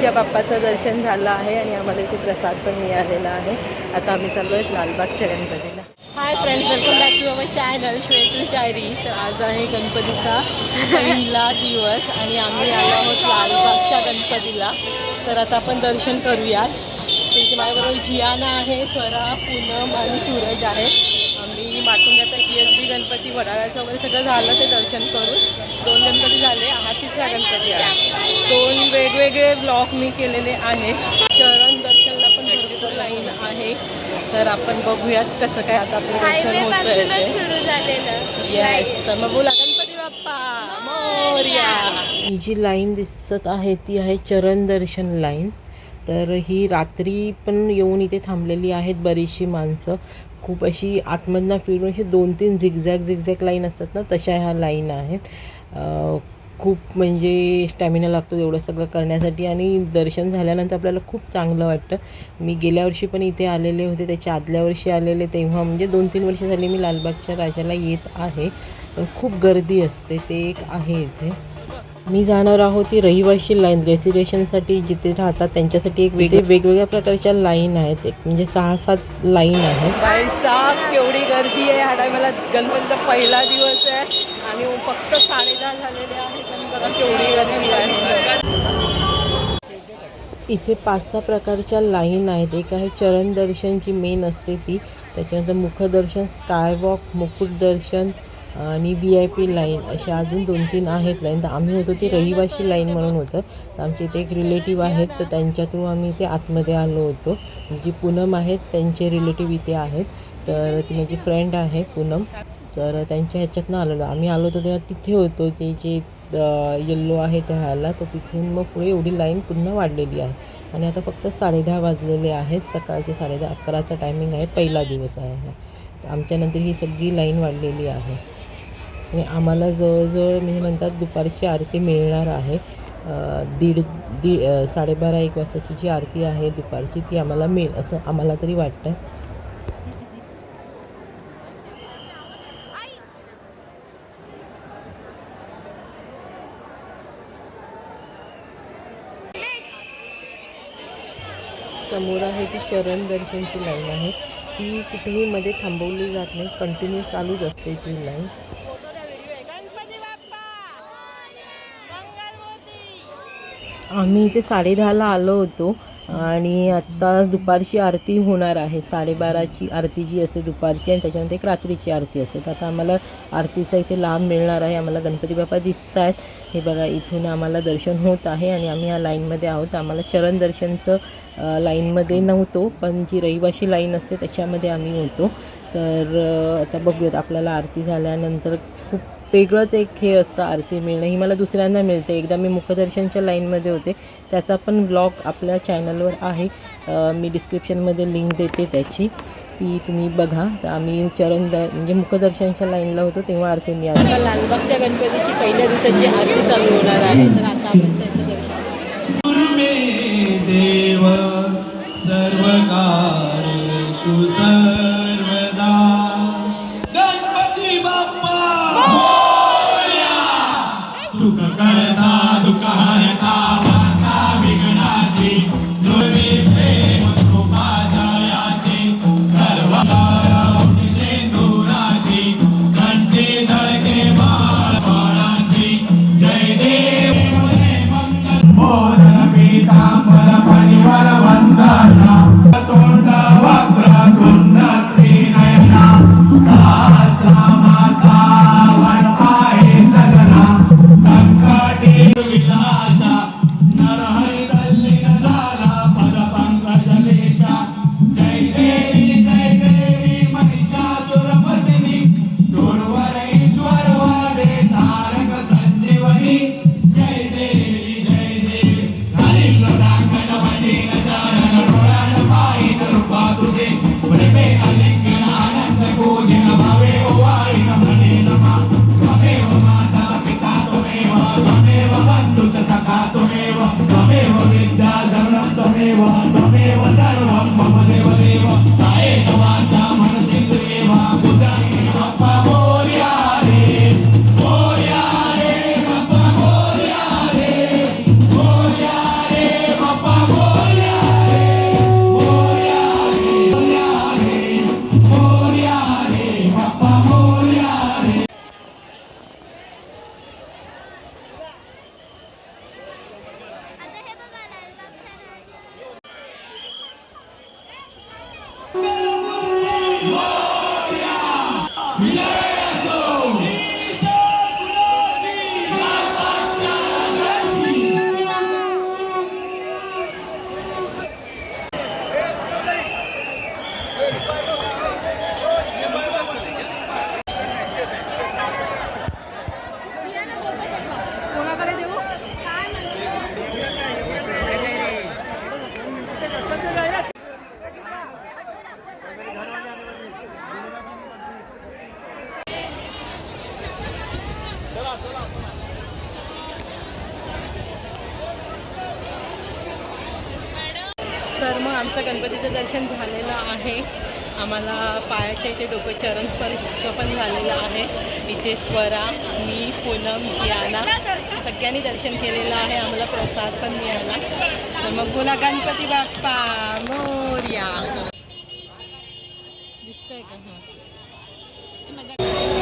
गणपतीच्या बाप्पाचं दर्शन झालं आहे आणि आम्हाला इथे प्रसाद पण मिळालेला आहे. आता आम्ही चाललो आहेत लालबागच्या गणपतीला hi friends welcome back to our channel Shwetu Shayari तर आज आहे गणपतीचा पहिला दिवस आणि आम्ही आलो आहोत लालबागच्या गणपतीला. तर आता आपण दर्शन करूयात. तिथे माझ्याबरोबर जियाना आहे स्वरा पूनम आणि सूरज आहे. आम्ही माटुंग्याचा टी एस बी गणपती वडाळ्याचं वगैरे सगळं झालं ते दर्शन करून. दोन गणपती झाले हा तिसरा गणपती आहे. दोन वेगवेगळे ब्लॉग मी केलेले आहेत. शरण दर्शनला पण भरपूर लाईन आहे. तर आपण बघूयात कसं काय आता आपलं दर्शन होत हायवे आहे सुरू झालेलं. येस तर मग बोला गणपती बाप्पा मोरया. ही जी लाईन दिसत आहे ती आहे चरण दर्शन लाईन तर ही रात्री पण येऊन इथे थांबलेली आहेत बरीचशी माणसं. खूप अशी आतमधनं फिरून अशी दोन तीन झिगझॅग झिगझॅग लाईन असतात ना तशा ह्या लाईन आहेत. अं, खूप म्हणजे स्टॅमिना लागतो एवढं सगळं करण्यासाठी आणि दर्शन झाल्यानंतर आपल्याला खूप चांगलं वाटतं. मी गेल्या वर्षी पण इथे आलेले होते त्याच्या आदल्या वर्षी आलेले तेव्हा म्हणजे दोन तीन वर्ष झाली मी लालबागच्या राजाला येत आहे. पण खूप गर्दी असते ते एक आहे इथे. मी जाणार आहोत ती रहिवाशी लाईन रेसिडेशनसाठी जिथे राहतात त्यांच्यासाठी एक वेगळे वेगवेगळ्या प्रकारच्या लाईन आहेत. एक म्हणजे सहा सात लाईन आहेत. साफ केवढी गर्दी आहे. हा टायमाला गणपतीचा पहिला दिवस आहे. आणि फक्त साडेदहा झालेले आहेत आणि बघा केवढी गर्दी आहे. इथे पाच सहा प्रकारच्या लाईन आहेत. एक आहे चरण दर्शन जी मेन असते ती. त्याच्यानंतर मुखदर्शन स्कायवॉक मुकुट दर्शन आणि व्ही आय पी लाईन अशा अजून दोन तीन आहेत लाईन. तर आम्ही होतो ती रहिवाशी लाईन म्हणून होतं. तर आमचे इथे एक रिलेटिव्ह आहेत. तर त्यांच्या थ्रू आम्ही इथे आतमध्ये आलो होतो. म्हणजे जी पूनम आहेत त्यांचे रिलेटिव्ह इथे आहेत. तर ती माझी फ्रेंड आहे पूनम. तर त्यांच्या ह्याच्यातनं आलेलो. आम्ही आलो होतो तेव्हा तिथे होतो. जे जे येल्लो आहे त्या ह्याला तर तिथून मग पुढे एवढी लाईन पुन्हा वाढलेली आहे. आणि आता फक्त साडेदहा वाजलेले आहेत. सकाळचे साडेदहा अकराचा टायमिंग आहे. पहिला दिवस आहे हा. तर आमच्यानंतर ही सगळी लाईन वाढलेली आहे. आणि आम्हाला जवळजवळ म्हणजे म्हणतात दुपारची आरती मिळणार आहे. दीड दीड साडेबारा एक वाजताची जी आरती आहे दुपारची ती आम्हाला मिळ असं आम्हाला तरी वाटतं समोर आहे ती चरण दर्शनची लाईन आहे. ती कुठेही मध्ये थांबवली जात नाही. कंटिन्यू चालूच असते ती लाईन. आम्ही इथे साडेदहाला आलो होतो आणि आत्ता दुपारची आरती होणार आहे. साडेबाराची आरती जी असते दुपारची आणि त्याच्यानंतर एक रात्रीची आरती असते. तर आता आम्हाला आरतीचा इथे लाभ मिळणार आहे. आम्हाला गणपती बाप्पा दिसत आहेत. हे बघा इथून आम्हाला दर्शन होत आहे आणि आम्ही या लाईनमध्ये आहोत. आम्हाला चरण दर्शनचं लाईनमध्ये नव्हतो पण जी रहिवाशी लाईन असते त्याच्यामध्ये आम्ही होतो. तर आता बघूयात आपल्याला आरती झाल्यानंतर वेगळंच एक हे असतं आरती मिळणं. ही मला दुसऱ्यांदा मिळते. एकदा मी मुखदर्शनच्या लाईनमध्ये होते. त्याचा पण ब्लॉग आपल्या चॅनलवर आहे. मी डिस्क्रिप्शनमध्ये लिंक देते त्याची. ती तुम्ही बघा. तर आम्ही चरण द म्हणजे मुखदर्शनच्या लाईनला होतो तेव्हा आरती मी आली लालबागच्या गणपतीची पहिल्या दिवसाची आरती चालू होणार आहे. तर आता തഴുതാകും More! आमचं गणपतीचं दर्शन झालेलं आहे. आम्हाला पायाच्या इथे डोकं चरण स्पर्श पण झालेलं आहे. इथे स्वरा मी पूनम जियाना सगळ्यांनी दर्शन केलेलं आहे. आम्हाला प्रसाद पण मिळाला. तर मग बोला गणपती बाप्पा मोर्या. दिसतंय का? हां.